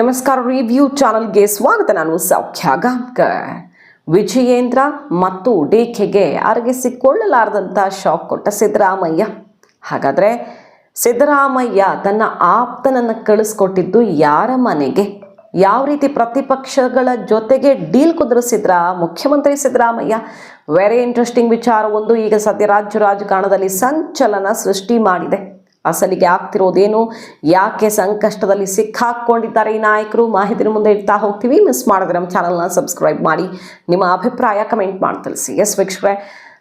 ನಮಸ್ಕಾರ ರಿವ್ಯೂ ಚಾನಲ್ಗೆ ಸ್ವಾಗತ. ನಾನು ಸೌಖ್ಯ ಗಾಂವ್ಕರ್ ವಿಜಯೇಂದ್ರ ಮತ್ತು ಡಿಕೆಗೆ ಅರಗಿಸಿಕೊಳ್ಳಲಾರದಂಥ ಶಾಕ್ ಕೊಟ್ಟ ಸಿದ್ದರಾಮಯ್ಯ. ಹಾಗಾದರೆ ಸಿದ್ದರಾಮಯ್ಯ ತನ್ನ ಆಪ್ತನನ್ನು ಕಳಿಸ್ಕೊಟ್ಟಿದ್ದು ಯಾರ ಮನೆಗೆ? ಯಾವ ರೀತಿ ಪ್ರತಿಪಕ್ಷಗಳ ಜೊತೆಗೆ ಡೀಲ್ ಕುದುರಿಸಿದ್ರ ಮುಖ್ಯಮಂತ್ರಿ ಸಿದ್ದರಾಮಯ್ಯ? ವೆರಿ ಇಂಟ್ರೆಸ್ಟಿಂಗ್ ಒಂದು ಈಗ ಸದ್ಯ ರಾಜ್ಯ ರಾಜಕಾರಣದಲ್ಲಿ ಸಂಚಲನ ಸೃಷ್ಟಿ ಮಾಡಿದೆ. ಅಸಲಿಗೆ ಆಗ್ತಿರೋದೇನು? ಯಾಕೆ ಸಂಕಷ್ಟದಲ್ಲಿ ಸಿಕ್ಕಾಕೊಂಡಿದ್ದಾರೆ ಈ ನಾಯಕರು? ಮಾಹಿತಿನ ಮುಂದೆ ಇಡ್ತಾ ಹೋಗ್ತೀವಿ. ಮಿಸ್ ಮಾಡಿದ್ರೆ ನಮ್ಮ ಚಾನಲ್ನ ಸಬ್ಸ್ಕ್ರೈಬ್ ಮಾಡಿ. ನಿಮ್ಮ ಅಭಿಪ್ರಾಯ ಕಮೆಂಟ್ ಮಾಡಿ ತಿಳಿಸಿ. ಎಸ್ ವೀಕ್ಷಕರೇ,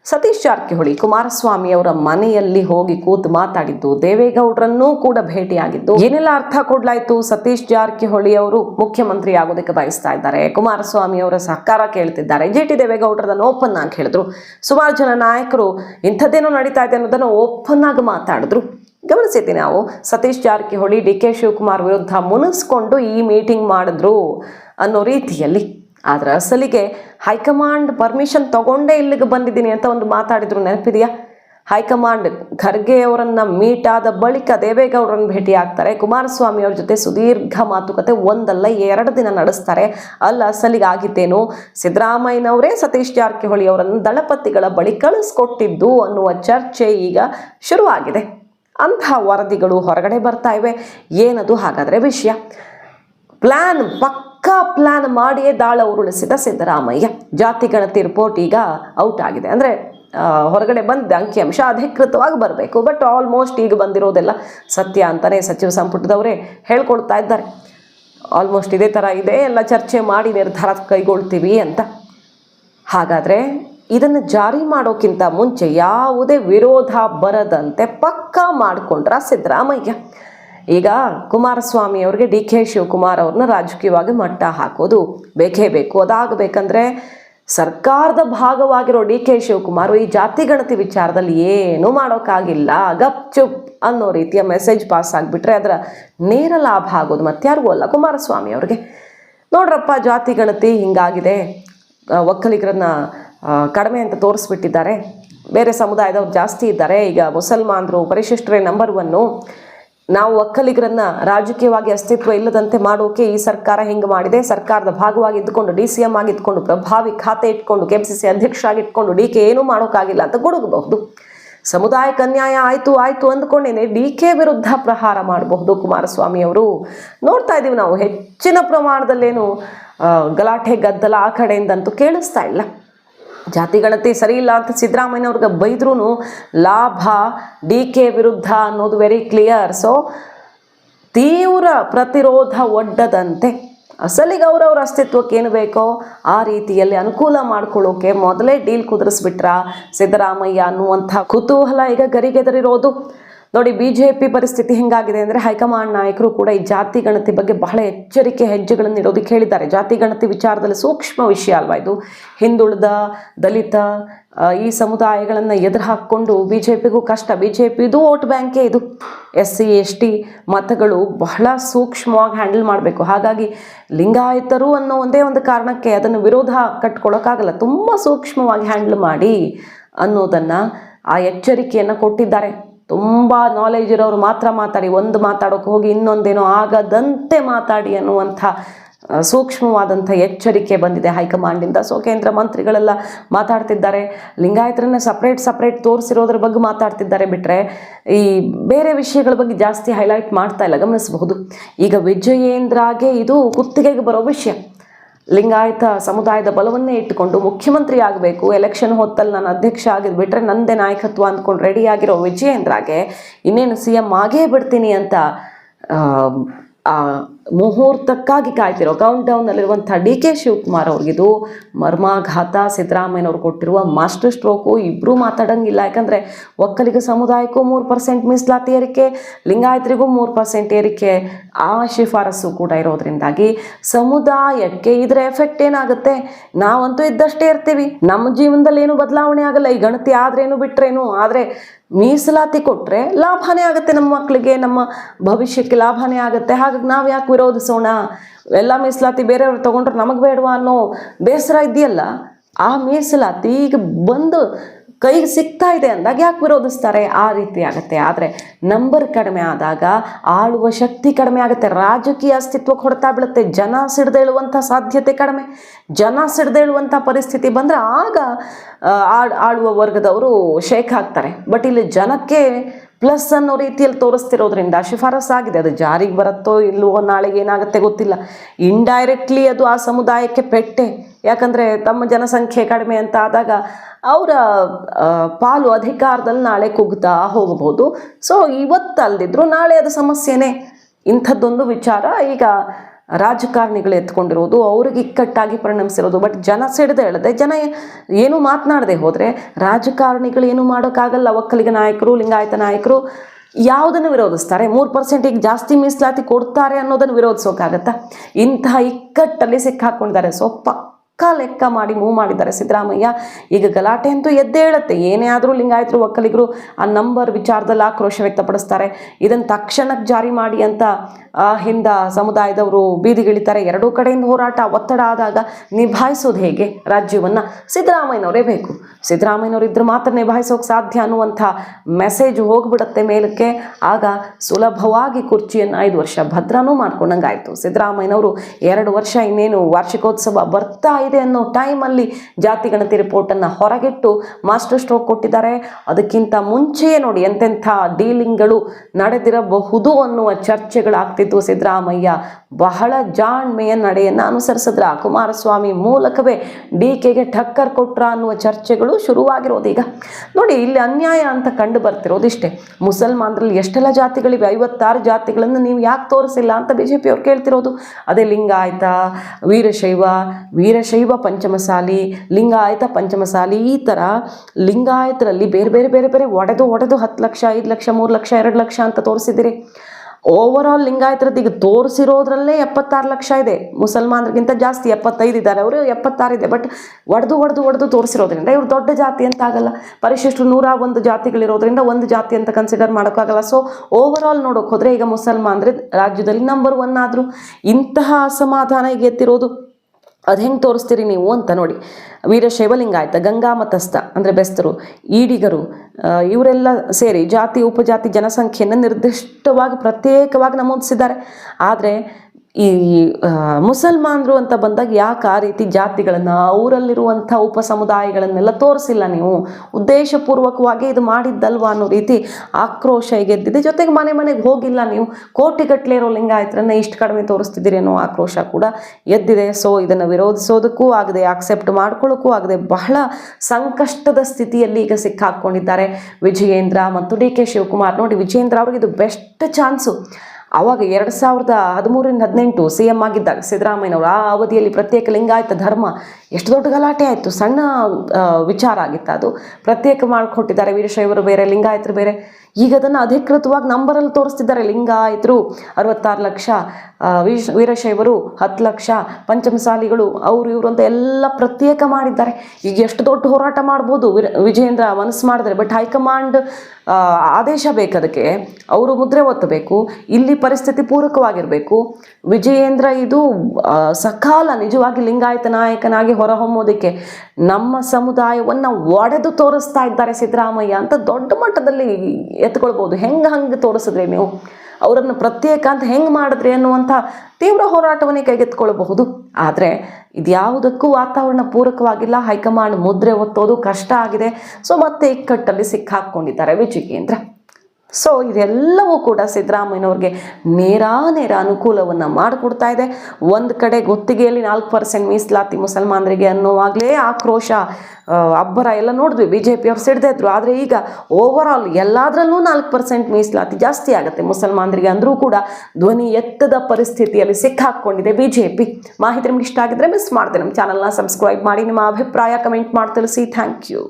ಸತೀಶ್ ಜಾರಕಿಹೊಳಿ ಕುಮಾರಸ್ವಾಮಿ ಅವರ ಮನೆಯಲ್ಲಿ ಹೋಗಿ ಕೂತು ಮಾತಾಡಿದ್ದು ದೇವೇಗೌಡರನ್ನೂ ಕೂಡ ಭೇಟಿಯಾಗಿದ್ದು ಏನೆಲ್ಲ ಅರ್ಥ ಕೊಡ್ಲಾಯ್ತು? ಸತೀಶ್ ಜಾರಕಿಹೊಳಿ ಅವರು ಮುಖ್ಯಮಂತ್ರಿ ಆಗೋದಕ್ಕೆ ಬಯಸ್ತಾ ಇದ್ದಾರೆ. ಕುಮಾರಸ್ವಾಮಿ ಅವರ ಸಹಕಾರ ಕೇಳ್ತಿದ್ದಾರೆ. ಜೆ ಟಿ ದೇವೇಗೌಡರದನ್ನು ಓಪನ್ ಆಗಿ ಹೇಳಿದ್ರು. ಸುಮಾರು ಜನ ನಾಯಕರು ಇಂಥದ್ದೇನೋ ನಡೀತಾ ಇದೆ ಅನ್ನೋದನ್ನು ಓಪನ್ ಆಗಿ ಮಾತಾಡಿದ್ರು. ಗಮನಿಸಿದ್ವಿ ನಾವು. ಸತೀಶ್ ಜಾರಕಿಹೊಳಿ, ಡಿ ಕೆ ಶಿವಕುಮಾರ್ ವಿರುದ್ಧ ಮುನಿಸ್ಕೊಂಡು ಈ ಮೀಟಿಂಗ್ ಮಾಡಿದ್ರು ಅನ್ನೋ ರೀತಿಯಲ್ಲಿ. ಆದರೆ ಅಸಲಿಗೆ ಹೈಕಮಾಂಡ್ ಪರ್ಮಿಷನ್ ತಗೊಂಡೇ ಇಲ್ಲಿಗೆ ಬಂದಿದ್ದೀನಿ ಅಂತ ಒಂದು ಮಾತಾಡಿದ್ರು ನೆನಪಿದೆಯಾ? ಹೈಕಮಾಂಡ್ ಖರ್ಗೆ ಅವರನ್ನು ಮೀಟ್ ಆದ ಬಳಿಕ ದೇವೇಗೌಡರನ್ನು ಭೇಟಿ ಆಗ್ತಾರೆ ಕುಮಾರಸ್ವಾಮಿ ಅವ್ರ ಜೊತೆ ಸುದೀರ್ಘ ಮಾತುಕತೆ, ಒಂದಲ್ಲ ಎರಡು ದಿನ ನಡೆಸ್ತಾರೆ. ಅಲ್ಲ, ಅಸಲಿಗೆ ಆಗಿದ್ದೇನು ಸಿದ್ದರಾಮಯ್ಯನವರೇ ಸತೀಶ್ ಜಾರಕಿಹೊಳಿ ಅವರನ್ನು ದಳಪತಿಗಳ ಬಳಿ ಕಳಿಸ್ಕೊಟ್ಟಿದ್ದು ಅನ್ನುವ ಚರ್ಚೆ ಈಗ ಶುರುವಾಗಿದೆ. ಅಂಥ ವರದಿಗಳು ಹೊರಗಡೆ ಬರ್ತಾ ಇವೆ. ಏನದು ಹಾಗಾದರೆ ವಿಷಯ? ಪ್ಲ್ಯಾನ್ ಪಕ್ಕಾ ಪ್ಲ್ಯಾನ್ ಮಾಡಿಯೇ ದಾಳ ಉರುಳಿಸಿದ ಸಿದ್ದರಾಮಯ್ಯ. ಜಾತಿ ಗಣತಿ ರಿಪೋರ್ಟ್ ಈಗ ಔಟ್ ಆಗಿದೆ. ಅಂದರೆ ಹೊರಗಡೆ ಬಂದ ಅಂಕಿಅಂಶ ಅಧಿಕೃತವಾಗಿ ಬರಬೇಕು. ಬಟ್ ಆಲ್ಮೋಸ್ಟ್ ಈಗ ಬಂದಿರೋದೆಲ್ಲ ಸತ್ಯ ಅಂತಲೇ ಸಚಿವ ಸಂಪುಟದವರೇ ಹೇಳ್ಕೊಳ್ತಾ ಇದ್ದಾರೆ. ಆಲ್ಮೋಸ್ಟ್ ಇದೇ ಥರ ಇದೆ. ಎಲ್ಲ ಚರ್ಚೆ ಮಾಡಿ ನಿರ್ಧಾರ ಕೈಗೊಳ್ತೀವಿ ಅಂತ. ಹಾಗಾದರೆ ಇದನ್ನು ಜಾರಿ ಮಾಡೋಕ್ಕಿಂತ ಮುಂಚೆ ಯಾವುದೇ ವಿರೋಧ ಬರದಂತೆ ಪಕ್ಕಾ ಮಾಡಿಕೊಂಡ್ರ ಸಿದ್ದರಾಮಯ್ಯ. ಈಗ ಕುಮಾರಸ್ವಾಮಿ ಅವ್ರಿಗೆ ಡಿ ಕೆ ಶಿವಕುಮಾರ್ ಅವ್ರನ್ನ ರಾಜಕೀಯವಾಗಿ ಮಟ್ಟ ಹಾಕೋದು ಬೇಕೇ ಬೇಕು. ಅದಾಗಬೇಕಂದ್ರೆ ಸರ್ಕಾರದ ಭಾಗವಾಗಿರೋ ಡಿ ಕೆ ಶಿವಕುಮಾರ್ ಈ ಜಾತಿ ಗಣತಿ ವಿಚಾರದಲ್ಲಿ ಏನೂ ಮಾಡೋಕ್ಕಾಗಿಲ್ಲ. ಗಪ್ ಚುಪ್ ಅನ್ನೋ ರೀತಿಯ ಮೆಸೇಜ್ ಪಾಸ್ ಆಗಿಬಿಟ್ರೆ ಅದರ ನೇರ ಲಾಭ ಆಗೋದು ಮತ್ತಾರಿಗೂ ಅಲ್ಲ ಕುಮಾರಸ್ವಾಮಿ ಅವ್ರಿಗೆ. ನೋಡ್ರಪ್ಪ ಜಾತಿ ಗಣತಿ ಹಿಂಗಾಗಿದೆ. ಒಕ್ಕಲಿಗರನ್ನ ಕಡಿಮೆ ಅಂತ ತೋರಿಸ್ಬಿಟ್ಟಿದ್ದಾರೆ. ಬೇರೆ ಸಮುದಾಯದವ್ರು ಜಾಸ್ತಿ ಇದ್ದಾರೆ. ಈಗ ಮುಸಲ್ಮಾನರು, ಪರಿಶಿಷ್ಟರೇ ನಂಬರ್ ಒನ್ನು ನಾವು ಒಕ್ಕಲಿಗರನ್ನ ರಾಜಕೀಯವಾಗಿ ಅಸ್ತಿತ್ವ ಇಲ್ಲದಂತೆ ಮಾಡೋಕೆ ಈ ಸರ್ಕಾರ ಹಿಂಗೆ ಮಾಡಿದೆ. ಸರ್ಕಾರದ ಭಾಗವಾಗಿ ಇದ್ದುಕೊಂಡು, ಡಿ ಸಿ ಎಂ ಆಗಿ ಇದ್ಕೊಂಡು ಪ್ರಭಾವಿ ಖಾತೆ ಇಟ್ಕೊಂಡು ಕೆ ಪಿ ಸಿ ಸಿ ಅಧ್ಯಕ್ಷ ಇಟ್ಕೊಂಡು ಡಿ ಕೆ ಏನೂ ಮಾಡೋಕ್ಕಾಗಿಲ್ಲ ಅಂತ ಗುಡುಗಬಹುದು. ಸಮುದಾಯಕ್ಕೆ ಅನ್ಯಾಯ ಆಯಿತು ಆಯಿತು ಅಂದ್ಕೊಂಡೇನೆ ಡಿ ಕೆ ವಿರುದ್ಧ ಪ್ರಹಾರ ಮಾಡಬಹುದು ಕುಮಾರಸ್ವಾಮಿ ಅವರು. ನೋಡ್ತಾ ಇದ್ದೀವಿ ನಾವು, ಹೆಚ್ಚಿನ ಪ್ರಮಾಣದಲ್ಲೇನು ಗಲಾಟೆ ಗದ್ದಲ ಆ ಕಡೆಯಿಂದಂತೂ ಕೇಳಿಸ್ತಾ ಇಲ್ಲ. ಜಾತಿ ಗಣತಿ ಸರಿ ಇಲ್ಲ ಅಂತ ಸಿದ್ದರಾಮಯ್ಯನವ್ರಿಗೆ ಬೈದ್ರೂ ಲಾಭ, ಡಿ ಕೆ ವಿರುದ್ಧ ಅನ್ನೋದು ವೆರಿ ಕ್ಲಿಯರ್ ಸೊ ತೀವ್ರ ಪ್ರತಿರೋಧ ಒಡ್ಡದಂತೆ ಅಸಲಿಗೆ ಅವರವ್ರ ಅಸ್ತಿತ್ವಕ್ಕೆ ಏನು ಬೇಕೋ ಆ ರೀತಿಯಲ್ಲಿ ಅನುಕೂಲ ಮಾಡ್ಕೊಳ್ಳೋಕೆ ಮೊದಲೇ ಡೀಲ್ ಕುದುರಿಸ್ಬಿಟ್ರ ಸಿದ್ದರಾಮಯ್ಯ ಅನ್ನುವಂಥ ಕುತೂಹಲ ಈಗ ಗರಿಗೆದರಿರೋದು. ನೋಡಿ ಬಿ ಜೆ ಪಿ ಪರಿಸ್ಥಿತಿ ಹೆಂಗಾಗಿದೆ ಅಂದರೆ ಹೈಕಮಾಂಡ್ ನಾಯಕರು ಕೂಡ ಈ ಜಾತಿ ಗಣತಿ ಬಗ್ಗೆ ಬಹಳ ಎಚ್ಚರಿಕೆ ಹೆಜ್ಜೆಗಳನ್ನು ಇಡೋದಕ್ಕೆ ಹೇಳಿದ್ದಾರೆ. ಜಾತಿ ಗಣತಿ ವಿಚಾರದಲ್ಲಿ ಸೂಕ್ಷ್ಮ ವಿಷಯ ಅಲ್ವಾ ಇದು? ಹಿಂದುಳಿದ, ದಲಿತ ಈ ಸಮುದಾಯಗಳನ್ನು ಎದುರು ಹಾಕ್ಕೊಂಡು ಬಿ ಜೆ ಪಿಗೂ ಕಷ್ಟ. ಬಿ ಜೆ ಪಿದು ವೋಟ್ ಬ್ಯಾಂಕೇ ಇದು. ಎಸ್ ಸಿ ಎಸ್ ಟಿ ಮತಗಳು ಬಹಳ ಸೂಕ್ಷ್ಮವಾಗಿ ಹ್ಯಾಂಡಲ್ ಮಾಡಬೇಕು. ಹಾಗಾಗಿ ಲಿಂಗಾಯತರು ಅನ್ನೋ ಒಂದೇ ಒಂದು ಕಾರಣಕ್ಕೆ ಅದನ್ನು ವಿರೋಧ ಕಟ್ಕೊಳ್ಳೋಕ್ಕಾಗಲ್ಲ. ತುಂಬ ಸೂಕ್ಷ್ಮವಾಗಿ ಹ್ಯಾಂಡಲ್ ಮಾಡಿ ಅನ್ನೋದನ್ನು ಆ ಎಚ್ಚರಿಕೆಯನ್ನು ಕೊಟ್ಟಿದ್ದಾರೆ. ತುಂಬ ನಾಲೆಜ್ ಇರೋರು ಮಾತ್ರ ಮಾತಾಡಿ, ಒಂದು ಮಾತಾಡೋಕೆ ಹೋಗಿ ಇನ್ನೊಂದೇನೋ ಆಗದಂತೆ ಮಾತಾಡಿ ಅನ್ನುವಂಥ ಸೂಕ್ಷ್ಮವಾದಂಥ ಎಚ್ಚರಿಕೆ ಬಂದಿದೆ ಹೈಕಮಾಂಡಿಂದ ಸೊ ಕೇಂದ್ರ ಮಂತ್ರಿಗಳೆಲ್ಲ ಮಾತಾಡ್ತಿದ್ದಾರೆ. ಲಿಂಗಾಯತರನ್ನ ಸಪ್ರೇಟ್ ಸಪ್ರೇಟ್ ತೋರಿಸಿರೋದ್ರ ಬಗ್ಗೆ ಮಾತಾಡ್ತಿದ್ದಾರೆ ಬಿಟ್ಟರೆ ಈ ಬೇರೆ ವಿಷಯಗಳ ಬಗ್ಗೆ ಜಾಸ್ತಿ ಹೈಲೈಟ್ ಮಾಡ್ತಾ ಇಲ್ಲ, ಗಮನಿಸಬಹುದು. ಈಗ ವಿಜಯೇಂದ್ರಾಗೆ ಇದು ಕುತ್ತಿಗೆಗೆ ಬರೋ ವಿಷಯ. ಲಿಂಗಾಯತ ಸಮುದಾಯದ ಬಲವನ್ನೇ ಇಟ್ಟುಕೊಂಡು ಮುಖ್ಯಮಂತ್ರಿ ಆಗಬೇಕು ಎಲೆಕ್ಷನ್ ಹೊತ್ತಲ್ಲಿ ನಾನು ಅಧ್ಯಕ್ಷ ಆಗಿದ್ದು ಬಿಟ್ಟರೆ ನಂದೇ ನಾಯಕತ್ವ ಅಂದ್ಕೊಂಡು ಆಗಿರೋ ವಿಜಯೇಂದ್ರಾಗೆ ಇನ್ನೇನು ಸಿ ಎಂ ಆಗೇ ಬಿಡ್ತೀನಿ ಅಂತ ಮುಹೂರ್ತಕ್ಕಾಗಿ ಕಾಯ್ತಿರೋ ಕೌಂಟ್ ಡೌನ್ನಲ್ಲಿರುವಂಥ ಡಿ ಕೆ ಶಿವಕುಮಾರ್ ಅವ್ರಿಗಿದು ಮರ್ಮಾಘಾತ ಸಿದ್ದರಾಮಯ್ಯನವ್ರು ಕೊಟ್ಟಿರುವ ಮಾಸ್ಟರ್ ಸ್ಟ್ರೋಕು ಇಬ್ಬರೂ ಮಾತಾಡಂಗಿಲ್ಲ. ಯಾಕಂದರೆ ಒಕ್ಕಲಿಗ ಸಮುದಾಯಕ್ಕೂ ಮೂರು ಪರ್ಸೆಂಟ್ ಮೀಸಲಾತಿ ಏರಿಕೆ, ಲಿಂಗಾಯತರಿಗೂ ಮೂರು ಪರ್ಸೆಂಟ್ ಏರಿಕೆ ಆ ಶಿಫಾರಸು ಕೂಡ ಇರೋದ್ರಿಂದಾಗಿ ಸಮುದಾಯಕ್ಕೆ ಇದರ ಎಫೆಕ್ಟ್ ಏನಾಗುತ್ತೆ? ನಾವಂತೂ ಇದ್ದಷ್ಟೇ ಇರ್ತೀವಿ. ನಮ್ಮ ಜೀವನದಲ್ಲಿ ಏನು ಬದಲಾವಣೆ ಆಗಲ್ಲ. ಈ ಗಣತಿ ಆದ್ರೇನು ಬಿಟ್ರೇನು? ಆದರೆ ಮೀಸಲಾತಿ ಕೊಟ್ಟರೆ ಲಾಭನೇ ಆಗುತ್ತೆ ನಮ್ಮ ಮಕ್ಕಳಿಗೆ, ನಮ್ಮ ಭವಿಷ್ಯಕ್ಕೆ ಲಾಭನೇ ಆಗುತ್ತೆ. ಹಾಗಾಗಿ ನಾವು ಯಾಕೆ ವಿರೋಧಿಸೋಣ, ಎಲ್ಲ ಮೀಸಲಾತಿ ಬೇರೆಯವ್ರು ತೊಗೊಂಡ್ರೆ ನಮಗೆ ಬೇಡವಾ ಅನ್ನೋ ಬೇಸರ ಇದೆಯಲ್ಲ ಆ ಮೀಸಲಾತಿ ಈಗ ಬಂದು ಕೈಗೆ ಸಿಗ್ತಾ ಇದೆ ಅಂದಾಗ ಯಾಕೆ ವಿರೋಧಿಸ್ತಾರೆ? ಆ ರೀತಿ ಆಗುತ್ತೆ. ಆದರೆ ನಂಬರ್ ಕಡಿಮೆ ಆದಾಗ, ಆಳುವ ಶಕ್ತಿ ಕಡಿಮೆ ಆಗುತ್ತೆ. ರಾಜಕೀಯ ಅಸ್ತಿತ್ವಕ್ಕೆ ಹೊಡ್ತಾ ಬೀಳುತ್ತೆ. ಜನ ಸಿಡ್ದೇಳುವಂಥ ಸಾಧ್ಯತೆ ಕಡಿಮೆ. ಜನ ಸಿಡ್ದೇಳುವಂಥ ಪರಿಸ್ಥಿತಿ ಬಂದರೆ ಆಗ ಆಳುವ ವರ್ಗದವರು ಶೇಕ್ ಹಾಕ್ತಾರೆ ಬಟ್ ಇಲ್ಲಿ ಜನಕ್ಕೆ ಪ್ಲಸ್ ಅನ್ನೋ ರೀತಿಯಲ್ಲಿ ತೋರಿಸ್ತಿರೋದ್ರಿಂದ ಶಿಫಾರಸ್ ಆಗಿದೆ ಅದು ಜಾರಿಗೆ ಬರುತ್ತೋ ಇಲ್ವೋ ನಾಳೆಗೆ ಏನಾಗುತ್ತೆ ಗೊತ್ತಿಲ್ಲ. ಇಂಡೈರೆಕ್ಟ್ಲಿ ಅದು ಆ ಸಮುದಾಯಕ್ಕೆ ಪೆಟ್ಟೆ. ಯಾಕಂದರೆ ತಮ್ಮ ಜನಸಂಖ್ಯೆ ಕಡಿಮೆ ಅಂತ ಆದಾಗ ಅವರ ಪಾಲು ಅಧಿಕಾರದಲ್ಲಿ ನಾಳೆ ಕುಗ್ತಾ ಹೋಗಬಹುದು. ಸೊ ಇವತ್ತಲ್ದಿದ್ರು ನಾಳೆ ಅದು ಸಮಸ್ಯೆನೇ. ಇಂಥದ್ದೊಂದು ವಿಚಾರ. ಈಗ ರಾಜಕಾರಣಿಗಳು ಎತ್ಕೊಂಡಿರೋದು, ಅವ್ರಿಗೆ ಇಕ್ಕಟ್ಟಾಗಿ ಪರಿಣಮಿಸಿರೋದು. ಬಟ್ ಜನ ಸಿಡದೆ ಹೇಳದೆ ಜನ ಏನು ಮಾತನಾಡದೆ ಹೋದರೆ ರಾಜಕಾರಣಿಗಳು ಏನು ಮಾಡೋಕ್ಕಾಗಲ್ಲ. ಒಕ್ಕಲಿಗ ನಾಯಕರು, ಲಿಂಗಾಯತ ನಾಯಕರು ಯಾವುದನ್ನು ವಿರೋಧಿಸ್ತಾರೆ? ಮೂರು ಪರ್ಸೆಂಟಿಗೆ ಜಾಸ್ತಿ ಮೀಸಲಾತಿ ಕೊಡ್ತಾರೆ ಅನ್ನೋದನ್ನು ವಿರೋಧಿಸೋಕ್ಕಾಗತ್ತಾ? ಇಂತಹ ಇಕ್ಕಟ್ಟಲ್ಲಿ ಸಿಕ್ಕಾಕೊಂಡಿದ್ದಾರೆ. ಸೊ ಪಕ್ಕಾ ಲೆಕ್ಕ ಮಾಡಿ ಮೂವ್ ಮಾಡಿದ್ದಾರೆ ಸಿದ್ದರಾಮಯ್ಯ. ಈಗ ಗಲಾಟೆ ಅಂತೂ ಎದ್ದೇ ಹೇಳುತ್ತೆ. ಏನೇ ಆದರೂ ಲಿಂಗಾಯತರು, ಒಕ್ಕಲಿಗರು ಆ ನಂಬರ್ ವಿಚಾರದಲ್ಲಿ ಆಕ್ರೋಶ ವ್ಯಕ್ತಪಡಿಸ್ತಾರೆ. ಇದನ್ನು ತಕ್ಷಣಕ್ಕೆ ಜಾರಿ ಮಾಡಿ ಅಂತ ಹಿಂದ ಸಮುದಾಯದವರು ಬೀದಿಗಿಳಿತಾರೆ. ಎರಡೂ ಕಡೆಯಿಂದ ಹೋರಾಟ ಒತ್ತಡ ಆದಾಗ ನಿಭಾಯಿಸೋದು ಹೇಗೆ? ರಾಜ್ಯವನ್ನು ಸಿದ್ದರಾಮಯ್ಯನವರೇ ಬೇಕು. ಸಿದ್ದರಾಮಯ್ಯನವರು ಇದ್ರೆ ಮಾತ್ರ ನಿಭಾಯಿಸೋಕೆ ಸಾಧ್ಯ ಅನ್ನುವಂಥ ಮೆಸೇಜ್ ಹೋಗ್ಬಿಡುತ್ತೆ ಮೇಲಕ್ಕೆ. ಆಗ ಸುಲಭವಾಗಿ ಕುರ್ಚಿಯನ್ನು ಐದು ವರ್ಷ ಭದ್ರನೂ ಮಾಡ್ಕೊಂಡಂಗಾಯಿತು. ಸಿದ್ದರಾಮಯ್ಯನವರು ಎರಡು ವರ್ಷ ಇನ್ನೇನು ವಾರ್ಷಿಕೋತ್ಸವ ಬರ್ತಾ ಇದೆ ಅನ್ನೋ ಟೈಮಲ್ಲಿ ಜಾತಿ ಗಣತಿ ರಿಪೋರ್ಟನ್ನು ಹೊರಗಿಟ್ಟು ಮಾಸ್ಟರ್ ಸ್ಟ್ರೋಕ್ ಕೊಟ್ಟಿದ್ದಾರೆ. ಅದಕ್ಕಿಂತ ಮುಂಚೆಯೇ ನೋಡಿ ಎಂತೆಂಥ ಡೀಲಿಂಗ್ಗಳು ನಡೆದಿರಬಹುದು ಅನ್ನುವ ಚರ್ಚೆಗಳಾಗ್ತಿತ್ತು ಸಿದ್ದರಾಮಯ್ಯ ಬಹಳ ಜಾಣ್ಮೆಯ ನಡೆಯನ್ನು ಅನುಸರಿಸಿದ್ರ. ಕುಮಾರಸ್ವಾಮಿ ಮೂಲಕವೇ ಡಿ ಕೆಗೆ ಠಕ್ಕರ್ ಕೊಟ್ರ ಅನ್ನುವ ಚರ್ಚೆಗಳು ಶುರುವಾಗಿರೋದು ಈಗ. ನೋಡಿ, ಇಲ್ಲಿ ಅನ್ಯಾಯ ಅಂತ ಕಂಡು ಬರ್ತಿರೋದು ಇಷ್ಟೇ. ಮುಸಲ್ಮಾನರಲ್ಲಿ ಎಷ್ಟೆಲ್ಲ ಜಾತಿಗಳಿವೆ? ಐವತ್ತಾರು ಜಾತಿಗಳನ್ನು ನೀವು ಯಾಕೆ ತೋರಿಸಿಲ್ಲ ಅಂತ ಬಿ ಜೆ ಪಿಯವ್ರು ಕೇಳ್ತಿರೋದು. ಅದೇ ಲಿಂಗಾಯತ, ವೀರಶೈವ ವೀರಶೈವ ಪಂಚಮಸಾಲಿ, ಲಿಂಗಾಯತ ಪಂಚಮಸಾಲಿ ಈ ಥರ ಲಿಂಗಾಯತರಲ್ಲಿ ಬೇರೆ ಬೇರೆ ಬೇರೆ ಬೇರೆ ಒಡೆದು ಒಡೆದು ಹತ್ತು ಲಕ್ಷ, ಐದು ಲಕ್ಷ, ಮೂರು ಲಕ್ಷ, ಎರಡು ಲಕ್ಷ ಅಂತ ತೋರಿಸಿದಿರಿ. ಓವರ್ ಆಲ್ ಲಿಂಗಾಯತರದ್ದು ಈಗ ತೋರಿಸಿರೋದ್ರಲ್ಲೇ ಎಪ್ಪತ್ತಾರು ಲಕ್ಷ ಇದೆ. ಮುಸಲ್ಮಾನರಿಗಿಂತ ಜಾಸ್ತಿ ಎಪ್ಪತ್ತೈದು ಇದ್ದಾರೆ. ಅವರು ಎಪ್ಪತ್ತಾರು ಇದೆ. ಬಟ್ ಒಡೆದು ಒಡೆದು ಒಡೆದು ತೋರಿಸಿರೋದ್ರಿಂದ ಇವ್ರು ದೊಡ್ಡ ಜಾತಿ ಅಂತ ಆಗಲ್ಲ. ಪರಿಶಿಷ್ಟ ನೂರ ಒಂದು ಜಾತಿಗಳಿರೋದ್ರಿಂದ ಒಂದು ಜಾತಿ ಅಂತ ಕನ್ಸಿಡರ್ ಮಾಡೋಕ್ಕಾಗಲ್ಲ ಸೊ ಓವರ್ ಆಲ್ ನೋಡೋಕೆ ಹೋದರೆ ಈಗ ಮುಸಲ್ಮಾನರೇ ರಾಜ್ಯದಲ್ಲಿ ನಂಬರ್ ಒನ್ ಆದರೂ ಇಂತಹ ಅಸಮಾಧಾನ ಈಗ ಎತ್ತಿರೋದು ಅದು ಹೆಂಗೆ ತೋರಿಸ್ತೀರಿ ನೀವು ಅಂತ ನೋಡಿ. ವೀರಶೈವಲಿಂಗ ಆಯ್ತು ಗಂಗಾ ಮತಸ್ಥ ಅಂದರೆ ಬೆಸ್ತರು, ಈಡಿಗರು ಇವರೆಲ್ಲ ಸೇರಿ ಜಾತಿ, ಉಪಜಾತಿ, ಜನಸಂಖ್ಯೆಯನ್ನು ನಿರ್ದಿಷ್ಟವಾಗಿ ಪ್ರತ್ಯೇಕವಾಗಿ ನಮೂದಿಸಿದ್ದಾರೆ. ಆದರೆ ಈ ಮುಸಲ್ಮಾನರು ಅಂತ ಬಂದಾಗ ಯಾಕೆ ಆ ರೀತಿ ಜಾತಿಗಳನ್ನು ಅವರಲ್ಲಿರುವಂಥ ಉಪ ಸಮುದಾಯಗಳನ್ನೆಲ್ಲ ತೋರಿಸಿಲ್ಲ ನೀವು? ಉದ್ದೇಶಪೂರ್ವಕವಾಗಿ ಇದು ಮಾಡಿದ್ದಲ್ವಾ ಅನ್ನೋ ರೀತಿ ಆಕ್ರೋಶ ಗೆದ್ದಿದೆ ಜೊತೆಗೆ ಮನೆ ಮನೆಗೆ ಹೋಗಿಲ್ಲ ನೀವು? ಕೋಟಿಗಟ್ಟಲೆ ಇರೋ ಲಿಂಗಾಯತರನ್ನ ಇಷ್ಟು ಕಡಿಮೆ ತೋರಿಸ್ತಿದ್ದೀರಿ ಅನ್ನೋ ಆಕ್ರೋಶ ಕೂಡ ಎದ್ದಿದೆ. ಸೊ ಇದನ್ನು ವಿರೋಧಿಸೋದಕ್ಕೂ ಆಗದೆ ಆಕ್ಸೆಪ್ಟ್ ಮಾಡ್ಕೊಳ್ಳೋಕ್ಕೂ ಆಗದೆ ಬಹಳ ಸಂಕಷ್ಟದ ಸ್ಥಿತಿಯಲ್ಲಿ ಈಗ ಸಿಕ್ಕಾಕೊಂಡಿದ್ದಾರೆ ವಿಜಯೇಂದ್ರ ಮತ್ತು ಡಿ ಕೆ ಶಿವಕುಮಾರ್. ನೋಡಿ, ವಿಜಯೇಂದ್ರ ಅವ್ರಿಗೆ ಇದು ಬೆಸ್ಟ್ ಚಾನ್ಸು ಆವಾಗ ಎರಡು ಸಾವಿರದ ಹದಿಮೂರಿಂದ ಹದಿನೆಂಟು ಸಿ ಎಂ ಆಗಿದ್ದಾಗ ಸಿದ್ದರಾಮಯ್ಯನವರು ಆ ಅವಧಿಯಲ್ಲಿ ಪ್ರತ್ಯೇಕ ಲಿಂಗಾಯತ ಧರ್ಮ ಎಷ್ಟು ದೊಡ್ಡ ಗಲಾಟೆ ಆಯಿತು, ಸಣ್ಣ ವಿಚಾರ ಆಗಿತ್ತು ಅದು. ಪ್ರತ್ಯೇಕ ಮಾಡಿಕೊಟ್ಟಿದ್ದಾರೆ ವೀರಶೈವರು ಬೇರೆ, ಲಿಂಗಾಯತರು ಬೇರೆ. ಈಗ ಅದನ್ನು ಅಧಿಕೃತವಾಗಿ ನಂಬರಲ್ಲಿ ತೋರಿಸ್ತಿದ್ದಾರೆ. ಲಿಂಗಾಯತರು ಅರವತ್ತಾರು ಲಕ್ಷ ವೀರಶೈವರು ಹತ್ತು ಲಕ್ಷ, ಪಂಚಮಸಾಲಿಗಳು, ಅವರು ಇವರು ಅಂತ ಎಲ್ಲ ಪ್ರತ್ಯೇಕ ಮಾಡಿದ್ದಾರೆ. ಈಗ ಎಷ್ಟು ದೊಡ್ಡ ಹೋರಾಟ ಮಾಡ್ಬೋದು ವಿಜೇಂದ್ರ ಮನಸ್ಸು ಮಾಡಿದ್ರೆ. ಬಟ್ ಹೈಕಮಾಂಡ್ ಆದೇಶ ಬೇಕದಕ್ಕೆ ಅವರು ಮುದ್ರೆ ಒತ್ತಬೇಕು. ಇಲ್ಲಿ ಪರಿಸ್ಥಿತಿ ಪೂರಕವಾಗಿರಬೇಕು. ವಿಜಯೇಂದ್ರ ಇದು ಸಕಾಲ ನಿಜವಾಗಿ ಲಿಂಗಾಯತ ನಾಯಕನಾಗಿ ಹೊರಹೊಮ್ಮೋದಕ್ಕೆ ನಮ್ಮ ಸಮುದಾಯವನ್ನು ಒಡೆದು ತೋರಿಸ್ತಾ ಇದ್ದಾರೆ ಸಿದ್ದರಾಮಯ್ಯ ಅಂತ ದೊಡ್ಡ ಮಟ್ಟದಲ್ಲಿ ಎತ್ಕೊಳ್ಬೋದು. ಹೆಂಗೆ ಹಂಗೆ ತೋರಿಸಿದ್ರಿ ನೀವು? ಅವರನ್ನು ಪ್ರತ್ಯೇಕ ಅಂತ ಹೆಂಗೆ ಮಾಡಿದ್ರಿ ಅನ್ನುವಂಥ ತೀವ್ರ ಹೋರಾಟವನ್ನೇ ಕೈಗೆತ್ಕೊಳ್ಬಹುದು ಆದರೆ ಇದ್ಯಾವುದಕ್ಕೂ ವಾತಾವರಣ ಪೂರಕವಾಗಿಲ್ಲ. ಹೈಕಮಾಂಡ್ ಮುದ್ರೆ ಒತ್ತೋದು ಕಷ್ಟ ಆಗಿದೆ. ಸೊ ಮತ್ತೆ ಇಕ್ಕಟ್ಟಲ್ಲಿ ಸಿಕ್ಕಾಕ್ಕೊಂಡಿದ್ದಾರೆ ವಿಜಯೇಂದ್ರ ಸೊ ಇದೆಲ್ಲವೂ ಕೂಡ ಸಿದ್ದರಾಮಯ್ಯನವ್ರಿಗೆ ನೇರ ನೇರ ಅನುಕೂಲವನ್ನು ಮಾಡಿಕೊಡ್ತಾ ಇದೆ. ಒಂದು ಕಡೆ ಗುತ್ತಿಗೆಯಲ್ಲಿ ನಾಲ್ಕು ಪರ್ಸೆಂಟ್ ಮೀಸಲಾತಿ ಮುಸಲ್ಮಾನರಿಗೆ ಅನ್ನೋವಾಗಲೇ ಆಕ್ರೋಶ ಅಬ್ಬರ ಎಲ್ಲ ನೋಡಿದ್ವಿ. ಬಿ ಜೆ ಪಿಯವ್ರು ಸಿಡ್ದೇ ಇದ್ರು. ಆದರೆ ಈಗ ಓವರ್ ಆಲ್ ಎಲ್ಲದರಲ್ಲೂ ನಾಲ್ಕು ಪರ್ಸೆಂಟ್ ಮೀಸಲಾತಿ ಜಾಸ್ತಿ ಆಗುತ್ತೆ. ಮುಸಲ್ಮಾನರಿಗೆ ಅಂದರೂ ಕೂಡ ಧ್ವನಿ ಎತ್ತದ ಪರಿಸ್ಥಿತಿಯಲ್ಲಿ ಸಿಕ್ಕಾಕ್ಕೊಂಡಿದೆ ಬಿ ಜೆ ಪಿ ಮಾಹಿತಿ ನಿಮ್ಗೆ ಇಷ್ಟ ಆಗಿದ್ರೆ ಮಿಸ್ ಮಾಡಿದೆ. ನಮ್ಮ ಚಾನಲ್ನ ಸಬ್ಸ್ಕ್ರೈಬ್ ಮಾಡಿ. ನಿಮ್ಮ ಅಭಿಪ್ರಾಯ ಕಮೆಂಟ್ ಮಾಡಿ ತಿಳಿಸಿ. Thank you